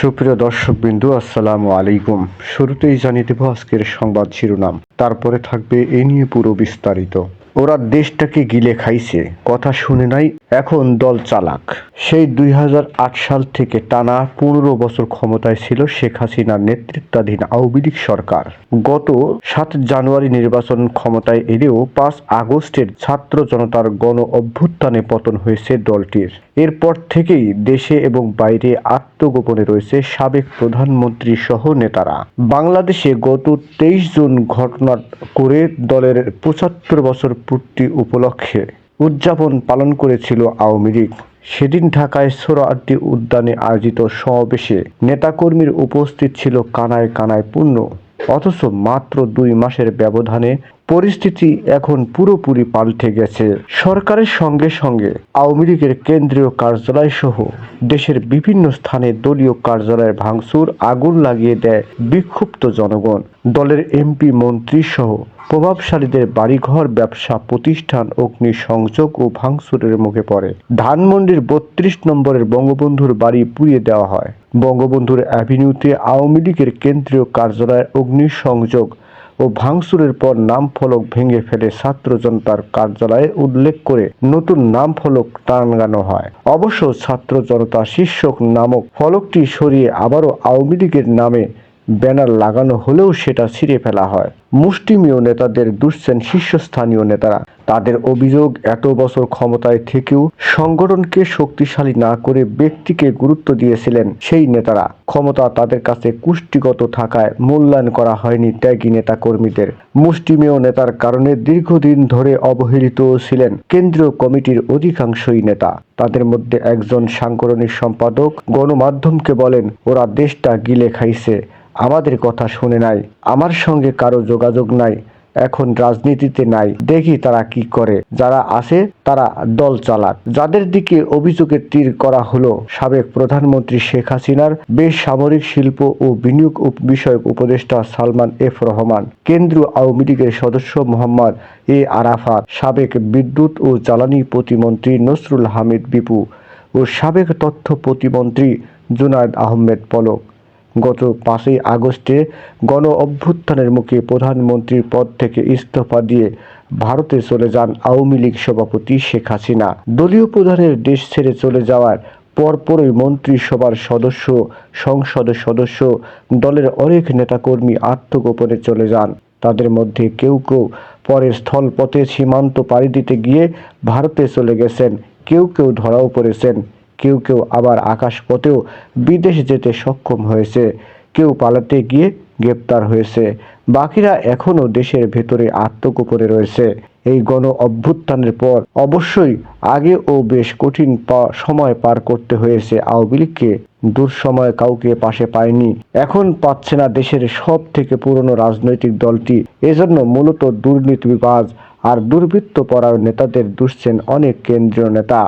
সুপ্রিয় দর্শক বিন্দু আসসালামু আলাইকুম। শুরুতেই জানিয়ে দেব আজকের সংবাদ শিরোনাম। তারপরে থাকবে এ নিয়ে পুরো বিস্তারিত। ওরা দেশটাকে গিলে খাইছে, কথা শুনে নাই, এখন দল চালাক। সেই দুই হাজার আট সাল থেকে টানা পনেরো বছর ক্ষমতায় ছিল শেখ হাসিনার নেতৃত্বাধীন আওয়ামী লীগ সরকার। গত সাত জানুয়ারি নির্বাচন ক্ষমতায় এলেও পাঁচ আগস্টের ছাত্র জনতার গণ অভ্যুত্থানে পতন হয়েছে দলটির। এরপর থেকেই দেশে এবং বাইরে আত্মগোপনে রয়েছে সাবেক প্রধানমন্ত্রী সহ নেতারা। বাংলাদেশে গত তেইশ জুন ঘটনা করে দলের পঁচাত্তর বছর পূর্তি উপলক্ষে উদযাপন পালন করেছিল আওয়ামী লীগ। সেদিন ঢাকায় সোরাটি উদ্যানে আয়োজিত সমাবেশে নেতাকর্মীর উপস্থিত ছিল কানায় কানায় পূর্ণ। অথচ মাত্র দুই মাসের ব্যবধানে পরিস্থিতি এখন পুরোপুরি পাল্টে গেছে। সরকারের সঙ্গে সঙ্গে আওয়ামী লীগের কেন্দ্রীয় কার্যালয় সহ দেশের বিভিন্ন স্থানে দলীয় কার্যালয়ের ভাঙচুর আগুন লাগিয়ে দেয় বিক্ষুব্ধ জনগণ। দলের এমপি, মন্ত্রী সহ প্রভাবশালীদের বাড়িঘর, ব্যবসা প্রতিষ্ঠান অগ্নি সংযোগ ও ভাঙচুরের মুখে পড়ে। ধানমন্ডির বত্রিশ নম্বরের বঙ্গবন্ধুর বাড়ি পুড়িয়ে দেওয়া হয়। বঙ্গবন্ধুর অ্যাভিনিউতে আওয়ামী লীগের কেন্দ্রীয় কার্যালয়ের অগ্নিসংযোগ ও ভাঙচুরের পর নাম ফলক ভেঙে ফেলে ছাত্র জনতার কার্যালয়ে উল্লেখ করে নতুন নাম ফলক টানানো হয়। অবশ্য ছাত্র জনতা শীর্ষক নামক ফলকটি সরিয়ে আবারও আওয়ামী লীগের নামে ব্যানার লাগানো হলেও সেটা ছিঁড়ে ফেলা হয়। মুষ্টিমেয় নেতাদের দুষছেন শীর্ষস্থানীয় নেতারা। তাদের অভিযোগ, এত বছর ক্ষমতায় থেকেও সংগঠনকে শক্তিশালী না করে ব্যক্তিকে গুরুত্ব দিয়েছিলেন সেই নেতারা। ক্ষমতা তাদের কাছে কুষ্টিগত থাকায় মূল্যায়ন করা হয়নি ত্যাগী নেতা কর্মীদের মুষ্টিমেয় নেতার কারণে দীর্ঘদিন ধরে অবহেলিত ছিলেন কেন্দ্রীয় কমিটির অধিকাংশই নেতা। তাদের মধ্যে একজন সাংগঠনিক সম্পাদক, গণমাধ্যমকে বলেন, ওরা দেশটা গিলে খাইছে। আমাদের কথা শুনে নাই, আমার সঙ্গে কারও যোগাযোগ নাই, এখন রাজনীতিতে নাই, দেখি তারা কি করে। যারা আছে, তারা দল চালাক। যাদের দিকে অভিযোগের তীর করা হলো, সাবেক প্রধানমন্ত্রী শেখ হাসিনার বেসামরিক শিল্প ও বিনিয়োগ বিষয়ক উপদেষ্টা সালমান এফ রহমান, কেন্দ্রীয় আওয়ামী লীগের সদস্য মোহাম্মদ এ আরাফাত, সাবেক বিদ্যুৎ ও জ্বালানি প্রতিমন্ত্রী নসরুল হামিদ বিপু ও সাবেক তথ্য প্রতিমন্ত্রী জুনায়দ আহমেদ পলক। গত পাঁচই আগস্টে গণ অভ্যুত্থানের মুখে প্রধানমন্ত্রীর পদ থেকে ইস্তফা দিয়ে ভারতে চলে যান আওয়ামী লীগ সভাপতি শেখ হাসিনা। দলীয় প্রধানের দেশ ছেড়ে চলে যাওয়ার পরপরই মন্ত্রিসভার সদস্য সংসদের সদস্য, দলের অনেক নেতাকর্মী আত্মগোপনে চলে যান। তাদের মধ্যে কেউ কেউ পরে স্থলপথে সীমান্ত পাড়ি দিতে গিয়ে ভারতে চলে গেছেন, কেউ কেউ ধরাও পড়েছেন। কেউ কেউ আবার আকাশপথেও বিদেশ যেতে সক্ষম হয়েছে। কেউ পালাতে গিয়ে গ্রেপ্তার হয়েছে। বাকিরা এখনও দেশের ভেতরে আত্মগোপনে রয়েছে। এই গণ অভ্যুত্থানের পর অবশ্যই আগে ও বেশ কঠিন সময় পার করতে হয়েছে। আওয়ামী লীগকে দুঃসময় কাউকে পাশে পায়নি। এখন পাচ্ছে না দেশের সব থেকে পুরনো রাজনৈতিক দলটি। এজন্য মূলত দুর্নীতিবাজ আর দুর্বৃত্ত পরায়ণ নেতাদের দুষছেন অনেক কেন্দ্রীয় নেতা।